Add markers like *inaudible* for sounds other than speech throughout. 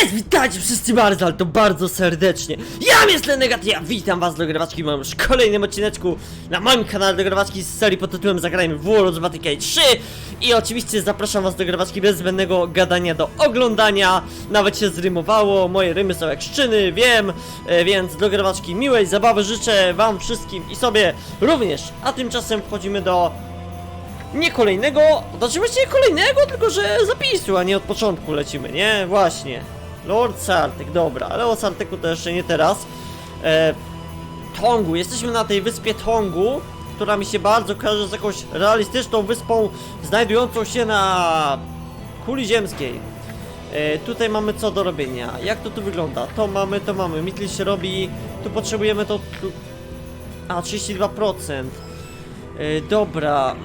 Cześć, witajcie wszyscy bardzo, ale to bardzo serdecznie. Ja jestem Negaty, ja witam was do grywaczki w moim już kolejnym odcineczku na moim kanale do grywaczki z serii pod tytułem Zagrajmy w World of Watykan 3 i oczywiście zapraszam was do grywaczki bez zbędnego gadania do oglądania. Nawet się zrymowało, moje rymy są jak szczyny, wiem, e, więc do grywaczki miłej zabawy życzę wam wszystkim i sobie również. A tymczasem wchodzimy do nie kolejnego, znaczy właściwie kolejnego, tylko że zapisu, a nie od początku lecimy, nie? Właśnie. Lord Sartek, dobra, ale o Sarteku to jeszcze nie teraz. E, Tongu, jesteśmy na tej wyspie Tongu, która mi się bardzo kojarzy z jakąś realistyczną wyspą znajdującą się na kuli ziemskiej. E, tutaj mamy co do robienia. Jak to tu wygląda? To mamy, to mamy. Mitli się robi. Tu potrzebujemy to. Tu... A, 32%. E, dobra.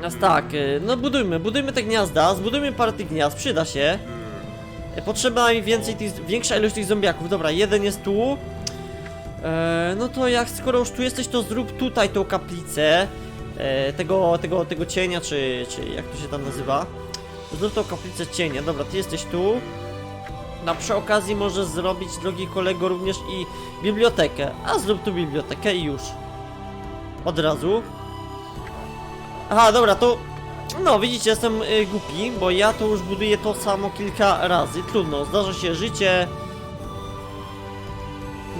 Teraz tak, y, no budujmy, budujmy te gniazda, zbudujmy parę tych gniazd, przyda się. Y, Potrzeba mi więcej tych, większa ilość tych zombiaków. Dobra, jeden jest tu. E, no to jak, skoro już tu jesteś, to zrób tutaj tą kaplicę. E, tego, tego, tego cienia, czy, czy jak to się tam nazywa. Zrób tą kaplicę cienia. Dobra, ty jesteś tu. Na przy okazji możesz zrobić, drogi kolego, również i bibliotekę. A zrób tu bibliotekę i już. Od razu. Aha, dobra, to... No, widzicie, jestem y, głupi, bo ja to już buduję to samo kilka razy. Trudno, zdarza się życie.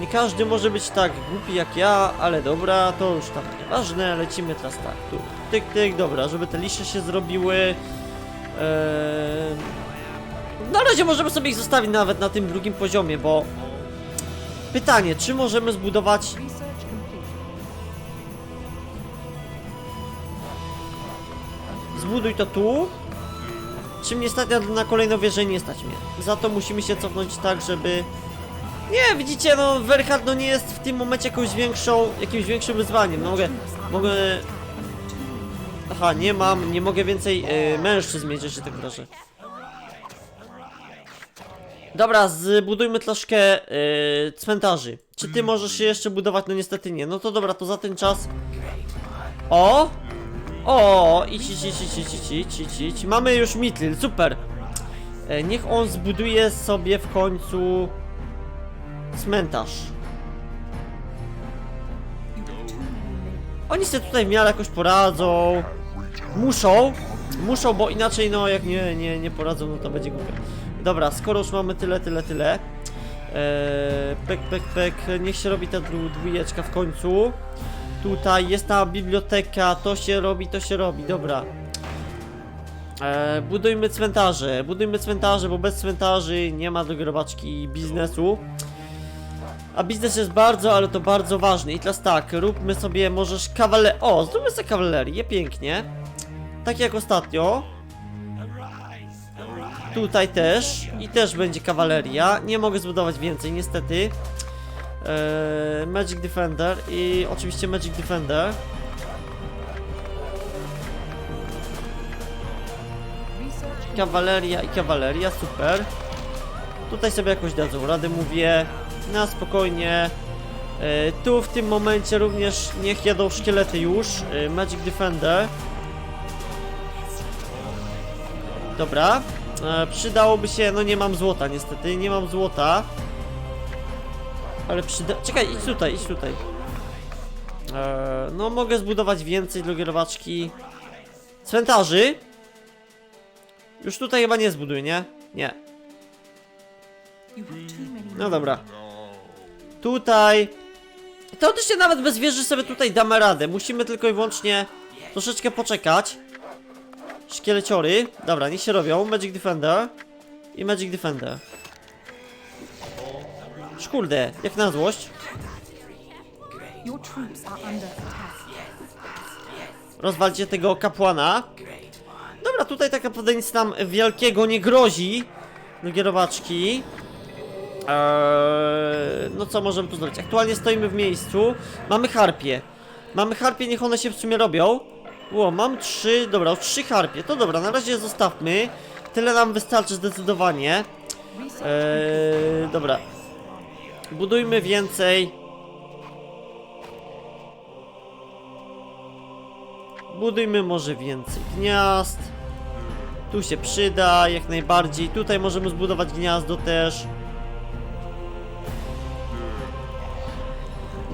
Nie każdy może być tak głupi jak ja, ale dobra, to już tam nieważne. Lecimy teraz tak, tu, tyk, tyk, dobra, żeby te lisze się zrobiły. Eee... Na razie możemy sobie ich zostawić nawet na tym drugim poziomie, bo... Pytanie, czy możemy zbudować Zbuduj to tu. Czy mnie stać na, kolejną wieżę? Nie stać mnie. Za to musimy się cofnąć tak, żeby... Nie, widzicie, no Werhard no nie jest w tym momencie jakąś większą, jakimś większym wyzwaniem. No mogę, mogę... Aha, nie mam, nie mogę więcej e, mężczyzn mieć, że się tak wyrażę. Dobra, zbudujmy troszkę e, cmentarzy. Czy ty możesz się jeszcze budować? No niestety nie. No to dobra, to za ten czas... O! O, idź, idź, idź, idź, idź, idź, idź, idź. Mamy już Mitlil, super. E, niech on zbuduje sobie w końcu cmentarz. Oni sobie tutaj w miarę jakoś poradzą. Muszą, muszą, bo inaczej no jak nie, nie, nie poradzą, no to będzie głupio. Dobra, skoro już mamy tyle, tyle, tyle. Eee, pek, pek, pek, niech się robi ta dwójeczka w końcu. Tutaj jest ta biblioteka, to się robi, to się robi, dobra. E, budujmy cmentarze, budujmy cmentarze, bo bez cmentarzy nie ma do grobaczki biznesu. A biznes jest bardzo, ale to bardzo ważny. I teraz tak, róbmy sobie możesz kawale... O, zróbmy sobie kawalerię, pięknie. Tak jak ostatnio. Tutaj też. I też będzie kawaleria. Nie mogę zbudować więcej, niestety. Eee, Magic Defender i oczywiście Magic Defender. Kawaleria i kawaleria, super. Tutaj sobie jakoś dadzą radę, mówię. Na spokojnie. E, tu w tym momencie również niech jadą szkielety już. E, Magic Defender. Dobra. E, przydałoby się, no nie mam złota niestety, nie mam złota. Ale przyda... Czekaj, idź tutaj, idź tutaj. E, no mogę zbudować więcej gierowaczki. Cmentarzy. Już tutaj chyba nie zbuduję, nie? Nie. No dobra. Tutaj. Teoretycznie nawet bez wieży sobie tutaj damy radę. Musimy tylko i wyłącznie troszeczkę poczekać. Szkieleciory. Dobra, niech się robią. Magic Defender. I Magic Defender. Szkurde, jak na złość. Rozwalcie tego kapłana. Dobra, tutaj tak naprawdę nic nam wielkiego nie grozi. Do gierowaczki. Eee, no co możemy tu zrobić? Aktualnie stoimy w miejscu. Mamy harpie. Mamy harpie, niech one się w sumie robią. Ło, mam trzy, dobra, trzy harpie. To dobra, na razie zostawmy. Tyle nam wystarczy zdecydowanie. Eee, dobra. Budujmy więcej. Budujmy może więcej gniazd. Tu się przyda, jak najbardziej. Tutaj możemy zbudować gniazdo też.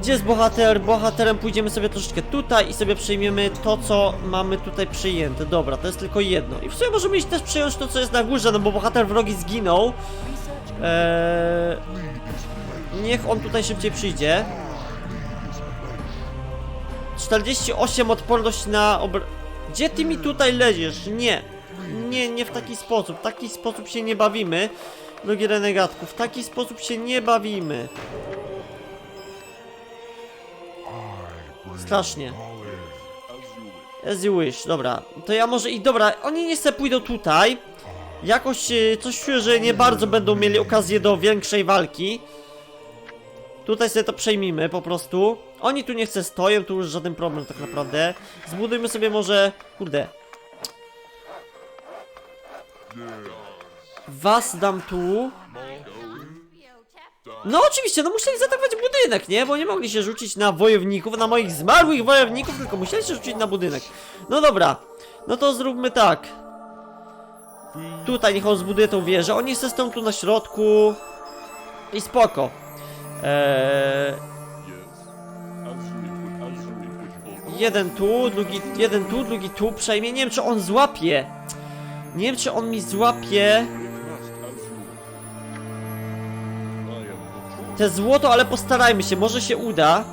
Gdzie jest bohater? Bohaterem pójdziemy sobie troszeczkę tutaj i sobie przejmiemy to, co mamy tutaj przyjęte. Dobra, to jest tylko jedno. I w sumie możemy iść też przejąć to, co jest na górze, no bo bohater wrogi zginął. Eee, niech on tutaj szybciej przyjdzie. 48 odporność na obr... Gdzie ty mi tutaj leziesz? Nie. Nie, nie w taki sposób. W taki sposób się nie bawimy. Drogi renegatku, w taki sposób się nie bawimy. Strasznie. As you wish, dobra. To ja może i dobra, oni nie se pójdą tutaj. Jakoś e, coś czuję, że nie bardzo będą mieli okazję do większej walki. Tutaj sobie to przejmimy po prostu. Oni tu nie chce stoją, tu już żaden problem tak naprawdę. Zbudujmy sobie może... Kurde. Was dam tu. No oczywiście, no musieli zaatakować budynek, nie? Bo nie mogli się rzucić na wojowników, na moich zmarłych wojowników, tylko musieli się rzucić na budynek. No dobra, no to zróbmy tak. Tutaj niech on zbuduje tą wieżę, oni se stoją tu na środku. I spoko. Eee, jeden tu, drugi, jeden tu, drugi tu przejmie. Nie wiem, czy on złapie. Nie wiem, czy on mi złapie te złoto, ale postarajmy się, może się uda.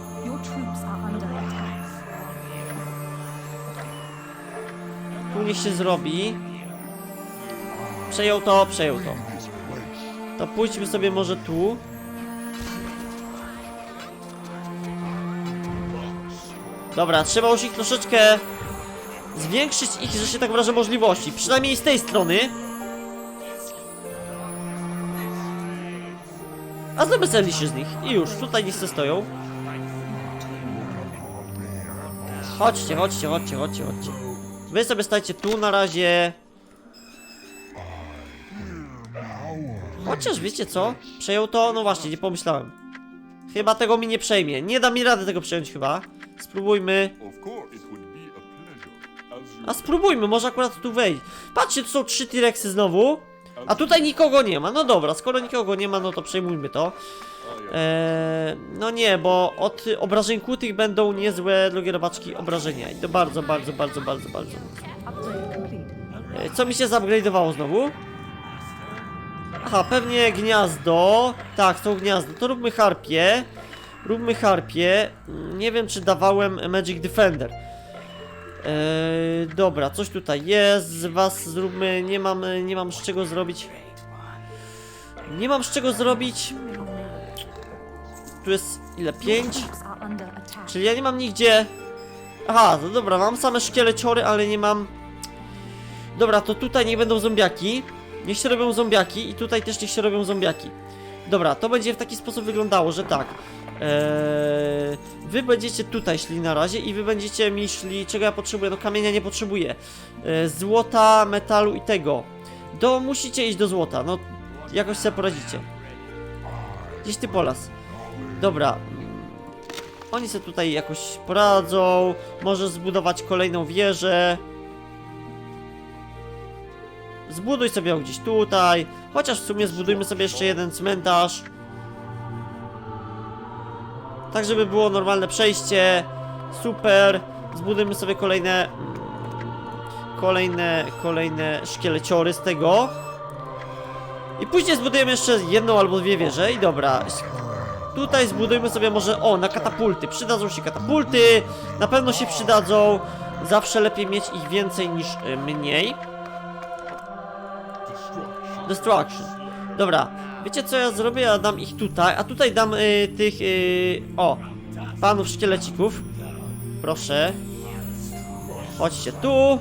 Tu niech się zrobi. Przejął to, przejął to. To pójdźmy sobie może tu. Dobra, trzeba już ich troszeczkę zwiększyć ich, że się tak wyrażę, możliwości. Przynajmniej z tej strony. A zróbmy sobie z nich. I już, tutaj niech se stoją. Chodźcie, chodźcie, chodźcie, chodźcie, chodźcie. Wy sobie stajcie tu na razie. Chociaż wiecie co? Przejął to? No właśnie, nie pomyślałem. Chyba tego mi nie przejmie. Nie da mi rady tego przejąć chyba. Spróbujmy. A spróbujmy, może akurat tu wejść. Patrzcie, tu są trzy T-Rexy znowu. A tutaj nikogo nie ma. No dobra, skoro nikogo nie ma, no to przejmujmy to. Eee, no nie, bo od obrażeń kłutych będą niezłe, drogie robaczki, obrażenia. I to bardzo, bardzo, bardzo, bardzo, bardzo. Upgrade complete. E, Co mi się zupgrade'owało znowu? Aha, pewnie gniazdo. Tak, są gniazdo. To róbmy harpie. Róbmy harpie. Nie wiem, czy dawałem Magic Defender. Eee, dobra, coś tutaj jest. Z was zróbmy. Nie mam, nie mam z czego zrobić. Nie mam z czego zrobić. Tu jest ile? Your 5? troops are under attack. Czyli ja nie mam nigdzie... Aha, no dobra, mam same szkieleciory, ale nie mam... Dobra, to tutaj niech będą zombiaki. Niech się robią zombiaki i tutaj też niech się robią zombiaki. Dobra, to będzie w taki sposób wyglądało, że tak. Eee, wy będziecie tutaj szli na razie i wy będziecie mi szli... Czego ja potrzebuję? No kamienia nie potrzebuję. Eee, złota, metalu i tego. Do, musicie iść do złota, no jakoś sobie poradzicie. Gdzieś ty polas. Dobra, oni sobie tutaj jakoś poradzą. Może zbudować kolejną wieżę. Zbuduj sobie ją gdzieś tutaj. Chociaż w sumie zbudujmy sobie jeszcze jeden cmentarz. Tak, żeby było normalne przejście. Super. Zbudujmy sobie kolejne. Kolejne, kolejne szkieleciory z tego. I później zbudujemy jeszcze jedną albo dwie wieże. I dobra. Tutaj zbudujmy sobie może, o, na katapulty. Przydadzą się katapulty, na pewno się przydadzą. Zawsze lepiej mieć ich więcej niż y, mniej. Destruction. Dobra, wiecie co ja zrobię? Ja dam ich tutaj, a tutaj dam y, tych, y, o, panów szkielecików. Proszę. Chodźcie tu.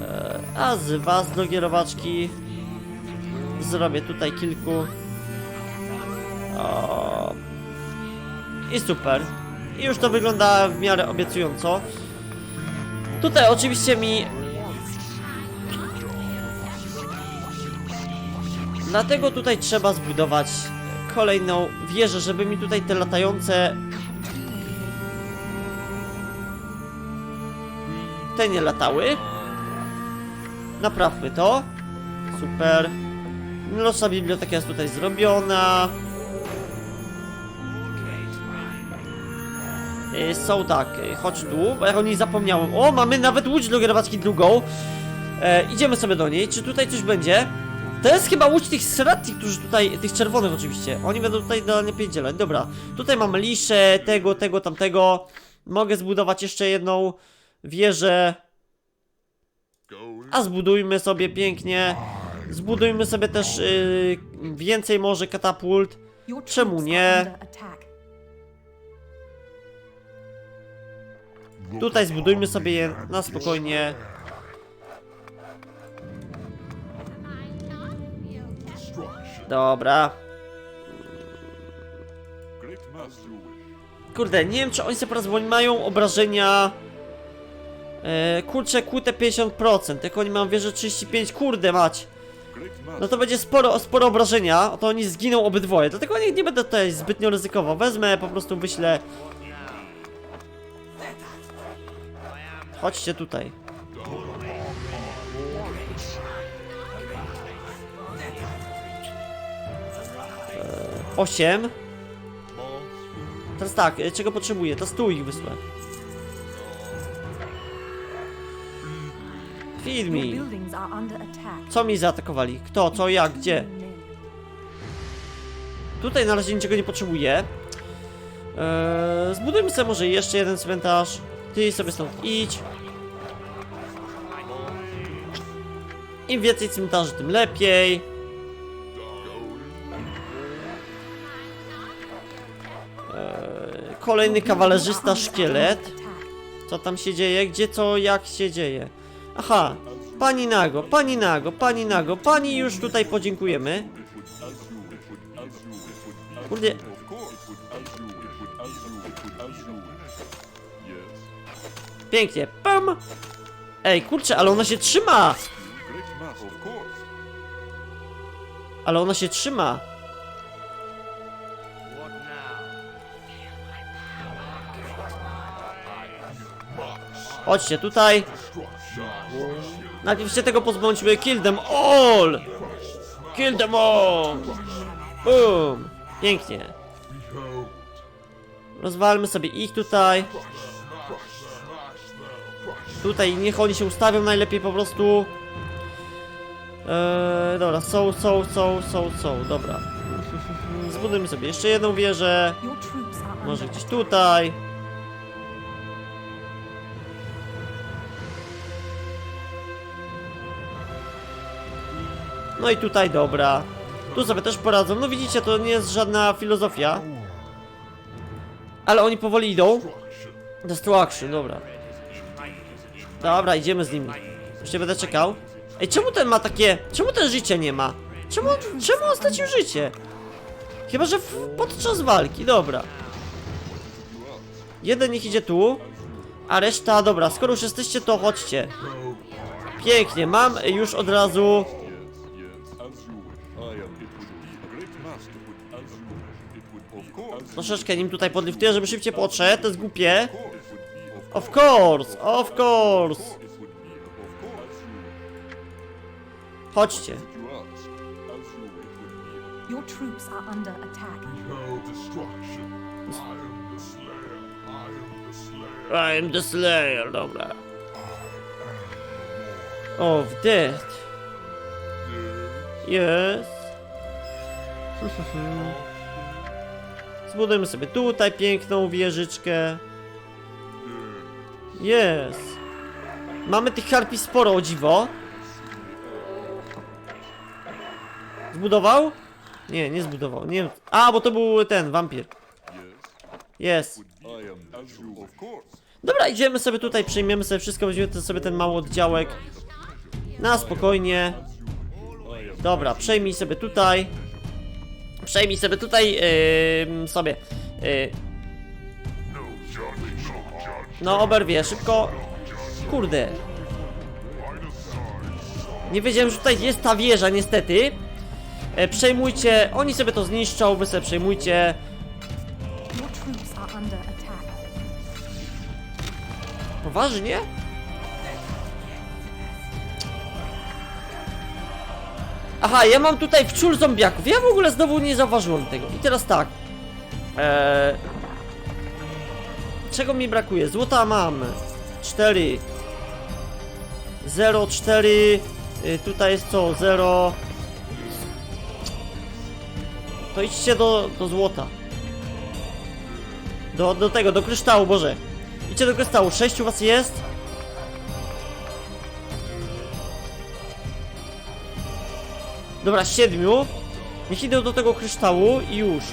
E, a z was, drogie robaczki, zrobię tutaj kilku. O. I super. I już to wygląda w miarę obiecująco. Tutaj oczywiście mi Dlatego tutaj trzeba zbudować kolejną wieżę, żeby mi tutaj te latające... Te nie latały. Naprawmy to. Super. Nasza biblioteka jest tutaj zrobiona. Y, Są tak, y, chodź tu, bo ja o niej zapomniałem. O, mamy nawet łódź do grywaczki drugą. E, idziemy sobie do niej. Czy tutaj coś będzie? To jest chyba łódź tych sratti, którzy tutaj, tych czerwonych oczywiście. Oni będą tutaj idealnie pierdzielać. Dobra, tutaj mamy liszę, tego, tego, tamtego. Mogę zbudować jeszcze jedną wieżę. A zbudujmy sobie pięknie. Zbudujmy sobie też y, więcej może katapult. Czemu nie? Tutaj zbudujmy sobie je na spokojnie. Dobra. Kurde, nie wiem czy oni sobie teraz, bo oni mają obrażenia... E, kurczę, kłute 50%, jak oni mają wieżę 35, kurde mać. No to będzie sporo, sporo obrażenia, to oni zginą obydwoje, dlatego nie, nie będę tutaj zbytnio ryzykował. Wezmę, po prostu wyślę... Chodźcie tutaj. E, Osiem. Teraz tak, e, czego potrzebuję? To stół ich wysłę. Feed Your me. buildings are under attack. Co mi zaatakowali? Kto, co, jak, gdzie? Tutaj na razie niczego nie potrzebuję. Eee, zbudujmy sobie może jeszcze jeden cmentarz. Ty sobie stąd idź. Im więcej cmentarzy, tym lepiej. Kolejny kawalerzysta szkielet. Co tam się dzieje? Gdzie co, jak się dzieje? Aha, pani Nago, pani Nago, pani Nago, pani już tutaj podziękujemy. Kurde, pięknie, pam! Ej, kurczę, ale ona się trzyma! Ale ona się trzyma. Chodźcie tutaj. Najpierw się tego pozbądźmy. Kill them all! Kill them all! Boom! Pięknie. Rozwalmy sobie ich tutaj. Tutaj niech oni się ustawią najlepiej po prostu. Eee, dobra, są, są, są, są, są, dobra. Zbudujmy sobie jeszcze jedną wieżę. Może gdzieś tutaj. No i tutaj, dobra. Tu sobie też poradzą. No widzicie, to nie jest żadna filozofia. Ale oni powoli idą. Destruction, dobra. Dobra, idziemy z nimi. Już nie będę czekał. Ej, czemu ten ma takie... Czemu ten życie nie ma? Czemu, czemu on stracił życie? Chyba, że w, podczas walki, dobra. Jeden niech idzie tu, a reszta, dobra, skoro już jesteście, to chodźcie. Pięknie, mam już od razu... Troszeczkę nim tutaj podliftuję, żeby szybciej podszedł, to jest głupie. Of course. Of course. Chodźcie. Your troops are under attack. I am the slayer, dobra. Of death. Yes. *laughs* Zbudujmy sobie tutaj piękną wieżyczkę. Jest. Mamy tych harpi sporo, o dziwo. Zbudował? Nie, nie zbudował. Nie. A, bo to był ten wampir. Jest. Dobra, idziemy sobie tutaj, przejmiemy sobie wszystko, weźmiemy sobie ten mały oddziałek. Na spokojnie. Dobra, przejmij sobie tutaj. Przejmij sobie tutaj yy, sobie. Yy. No, oberwie, szybko. Kurde. Nie wiedziałem, że tutaj jest ta wieża, niestety. E, przejmujcie, oni sobie to zniszczą, wy sobie przejmujcie. Poważnie? Aha, ja mam tutaj wczul zombiaków. Ja w ogóle znowu nie zauważyłem tego. I teraz tak. Eee... Czego mi brakuje? Złota mam. 4. 0, 4. Y, tutaj jest co? 0. To idźcie do, do złota. Do, do tego, do kryształu, Boże. Idźcie do kryształu. Sześciu was jest? Dobra, siedmiu. Niech idą do tego kryształu i już.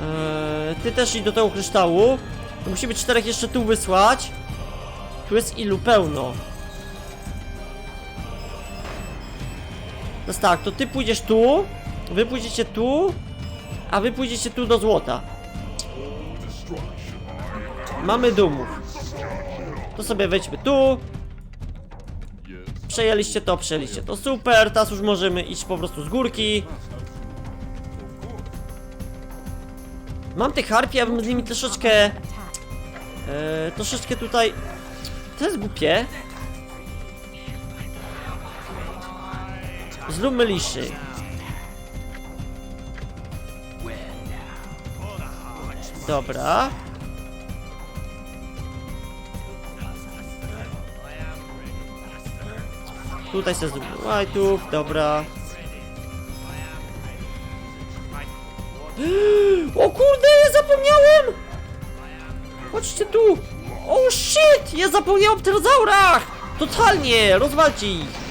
Eee, ty też idź do tego kryształu. To musimy czterech jeszcze tu wysłać. Tu jest ilu pełno. Teraz tak, to ty pójdziesz tu, wy pójdziecie tu, a wy pójdziecie tu do złota. Mamy dumów. To sobie wejdźmy tu. Przejęliście to, przejęliście to. Super, teraz już możemy iść po prostu z górki. Mam tych harpi, ja bym z nimi troszeczkę... E, troszeczkę tutaj... To jest głupie. Zróbmy liszy. Dobra. Tutaj się zrobił łajtów, dobra. *gasps* O kurde, ja zapomniałem! Chodźcie tu! O shit! Ja zapomniałem o pterozaurach! Totalnie! Rozwalcie ich!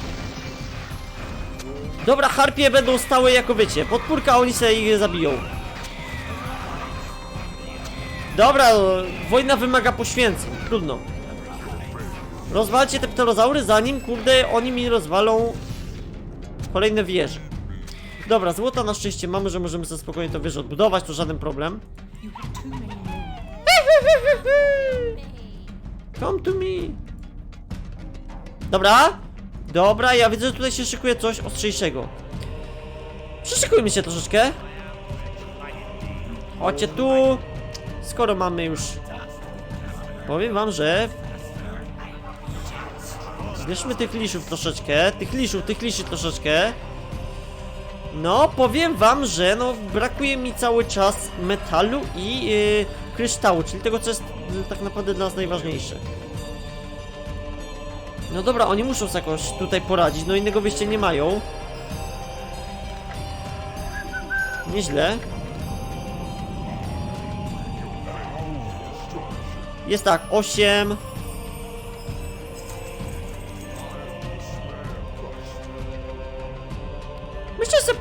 Dobra, harpie będą stały jako wiecie. Podpórka, oni sobie ich zabiją. Dobra, wojna wymaga poświęceń. Trudno. Rozwalcie te pterozaury, zanim, kurde, oni mi rozwalą kolejne wieże. Dobra, złota na szczęście mamy, że możemy sobie spokojnie to wieżę odbudować, to żaden problem. Come to me. Dobra. Dobra, ja widzę, że tutaj się szykuje coś ostrzejszego. Przyszykujmy się troszeczkę. Chodźcie tu. Skoro mamy już... Powiem wam, że... Zbierzmy tych liszów troszeczkę. Tych liszów, tych liszy troszeczkę. No, powiem wam, że no brakuje mi cały czas metalu i yy, kryształu, czyli tego, co jest yy, tak naprawdę dla nas najważniejsze. No dobra, oni muszą sobie jakoś tutaj poradzić, no innego wyjścia nie mają. Nieźle. Jest tak, 8.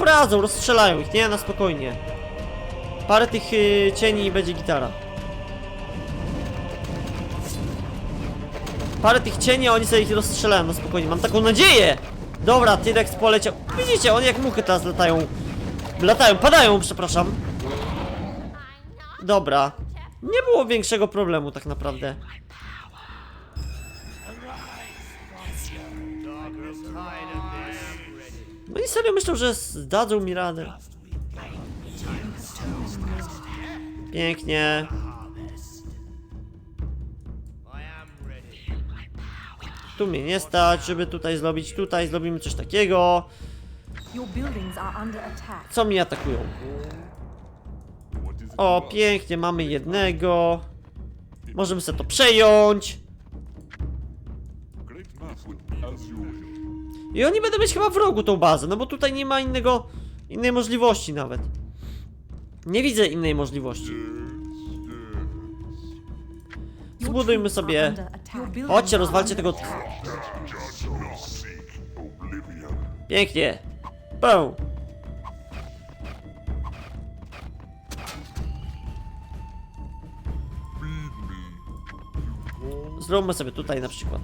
poradzą, rozstrzelają ich, nie? Na spokojnie. Parę tych y, cieni i będzie gitara. Parę tych cieni, a oni sobie ich rozstrzelają na spokojnie. Mam taką nadzieję! Dobra, T-Rex poleciał. Widzicie, oni jak muchy teraz latają. Latają, padają, przepraszam. Dobra. Nie było większego problemu tak naprawdę. No i serio myślą, że zdadzą mi radę. Pięknie. Tu mnie nie stać, żeby tutaj zrobić. Tutaj zrobimy coś takiego. Co mi atakują? O, pięknie, mamy jednego. Możemy sobie to przejąć. I oni będą mieć chyba w rogu tą bazę, no bo tutaj nie ma innego, innej możliwości nawet. Nie widzę innej możliwości. Zbudujmy sobie- Chodźcie, rozwalcie tego... Pięknie. Pę. Zróbmy sobie tutaj na przykład.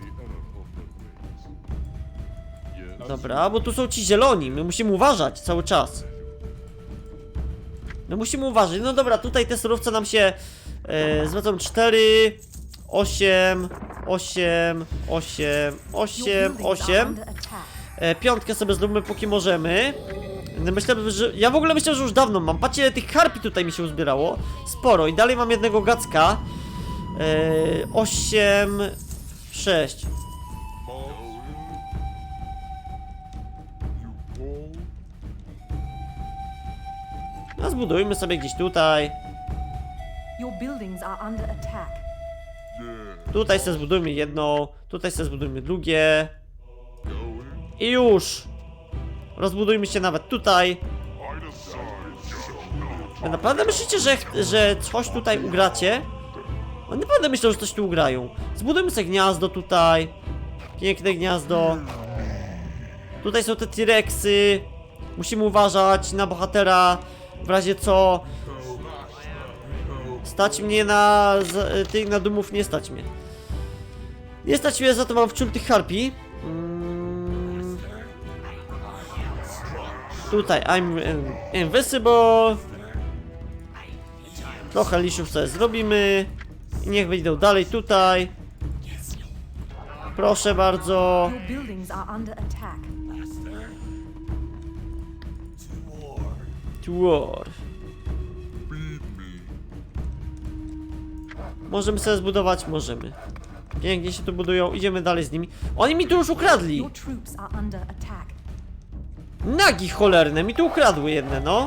Dobra, bo tu są ci zieloni, my musimy uważać cały czas. No musimy uważać. No dobra, tutaj te surowce nam się e, zwracą 4, 8, 8, 8, Your 8, buildings are 8. under attack. E, piątkę sobie zróbmy póki możemy. Myślę, że. Ja w ogóle myślę, że już dawno mam. Patrzcie, tych harpi tutaj mi się uzbierało. Sporo. I dalej mam jednego gacka. E, 8, 6. No zbudujmy sobie gdzieś tutaj. Tutaj sobie zbudujmy jedno, tutaj sobie zbudujmy drugie. I już! Rozbudujmy się nawet tutaj. Wy naprawdę myślicie, że, że coś tutaj ugracie? Oni naprawdę myślą, że coś tu ugrają. Zbudujmy sobie gniazdo tutaj. Piękne gniazdo. Tutaj są te T-Rexy. Musimy uważać na bohatera. W razie co. Stać mnie na. z- tych na dumów nie stać mnie. Nie stać mnie, za to mam wciul tych harpi. Mm. Tutaj I'm in- invisible. Trochę lisiów sobie zrobimy. I niech wyjdą dalej tutaj. Proszę bardzo. War. Możemy sobie zbudować? Możemy. Pięknie się tu budują, idziemy dalej z nimi. Oni mi tu już ukradli! Nagi cholerne, mi tu ukradły jedne, no.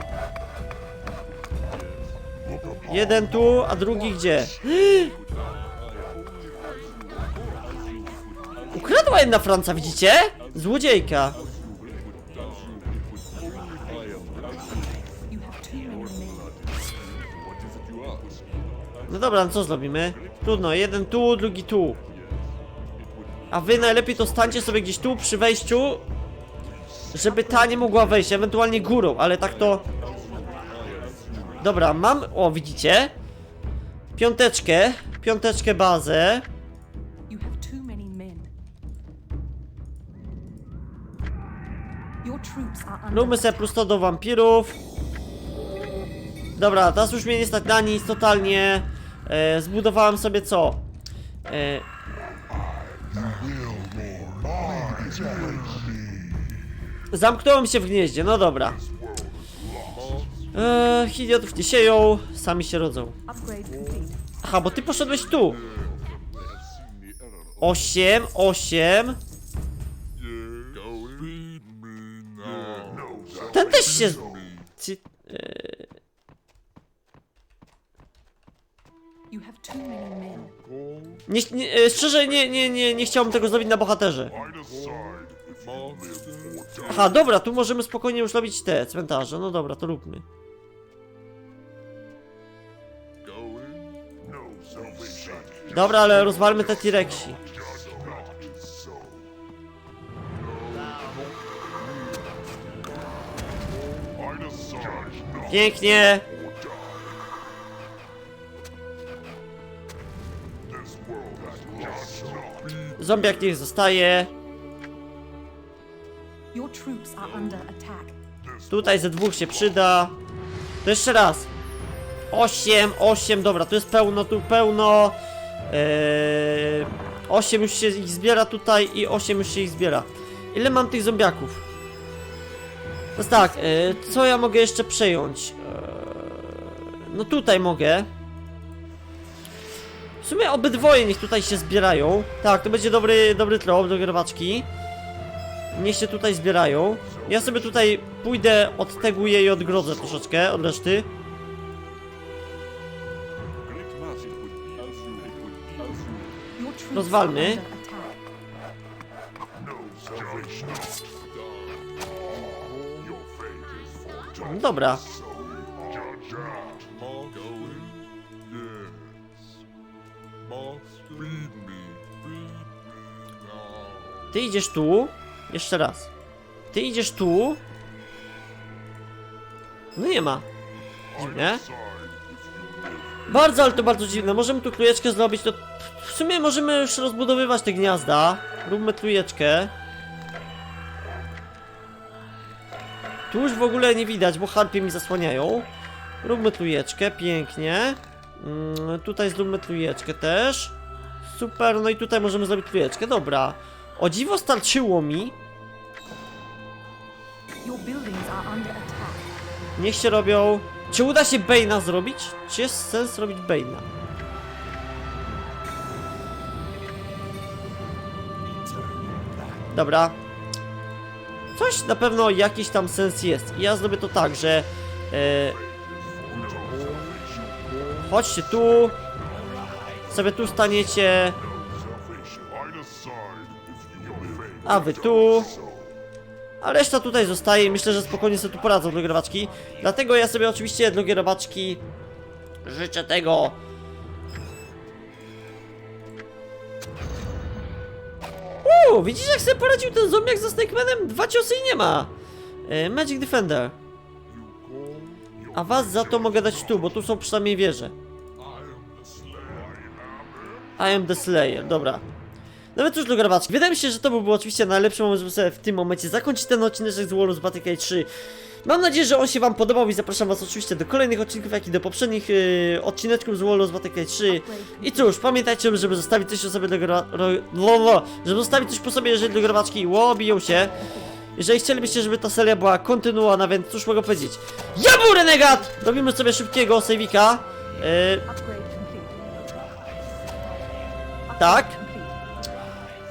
Jeden tu, a drugi gdzie? *gasps* Ukradła jedna Franca, widzicie? Złodziejka. No dobra, no co zrobimy? Trudno, jeden tu, drugi tu. A wy najlepiej to stańcie sobie gdzieś tu przy wejściu, żeby ta nie mogła wejść, ewentualnie górą, ale tak to... Dobra, mam, o widzicie? Piąteczkę, piąteczkę bazę. Róbmy sobie plus 100 do wampirów. Dobra, teraz już mnie nie stać na nic, totalnie. E, zbudowałem sobie co? E, zamknąłem się w gnieździe, no dobra. E, idiotów nie sieją, sami się rodzą. Aha, bo ty poszedłeś tu. 8, 8. Ten też się... Ci- You Nie, nie, e, szczerze nie, nie, nie, nie chciałbym tego zrobić na bohaterze. Aha, dobra, tu możemy spokojnie już robić te cmentarze. No dobra, to róbmy. Dobra, ale rozwalmy te T-Rexi. Pięknie. Zombiak niech zostaje. Tutaj ze dwóch się przyda. To jeszcze raz. 8, 8, dobra, tu jest pełno, tu pełno. Eee, 8 już się ich zbiera tutaj i 8 już się ich zbiera. Ile mam tych zombiaków? Teraz tak, eee, co ja mogę jeszcze przejąć? Eee, no tutaj mogę. W sumie obydwoje niech tutaj się zbierają. Tak, to będzie dobry, dobry trop do grywaczki. Niech się tutaj zbierają. Ja sobie tutaj pójdę, odteguję i odgrodzę troszeczkę od reszty. Great mass Ty idziesz tu. Jeszcze raz. Ty idziesz tu. No nie ma. Dziwne. Bardzo, ale to bardzo dziwne. Możemy tu trójeczkę zrobić, to w sumie możemy już rozbudowywać te gniazda. Róbmy trójeczkę. Tu już w ogóle nie widać, bo harpie mi zasłaniają. Róbmy trójeczkę, pięknie. Mm, tutaj zróbmy trójeczkę też. Super, no i tutaj możemy zrobić trójeczkę, dobra. O dziwo starczyło mi. Niech się robią. Czy uda się Bane'a zrobić? Czy jest sens robić Bane'a? Dobra. coś na pewno jakiś tam sens jest. I ja zrobię to tak, że... E, chodźcie tu. Sobie tu staniecie. A wy tu. A reszta tutaj zostaje myślę, że spokojnie sobie tu poradzą dogrywaczki. Dlatego ja sobie oczywiście dogrywaczki życzę tego. Uuu, widzisz jak sobie poradził ten zombiak ze Snakemanem? Dwa ciosy i nie ma. E, Magic Defender. A was za to mogę dać tu, bo tu są przynajmniej wieże. I am the Slayer, dobra. Nawet cóż, do grabaczki. Wydaje mi się, że to by był oczywiście najlepszy moment, żeby sobie w tym momencie zakończyć ten odcinek z Warlords Battlecry 3. Mam nadzieję, że on się wam podobał i zapraszam was oczywiście do kolejnych odcinków, jak i do poprzednich yy, odcineczków z Warlords Battlecry 3. I cóż, pamiętajcie, żeby zostawić coś o sobie do gra... ro- żeby zostawić coś po sobie, jeżeli do grabaczki łobiją się. Jeżeli chcielibyście, żeby ta seria była kontynuowana, więc cóż mogę powiedzieć. Ja był Renegat! Robimy sobie szybkiego saveika. Yy. Tak.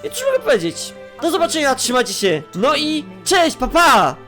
I cóż mogę powiedzieć? Do zobaczenia, trzymajcie się. No i cześć, papa! Pa!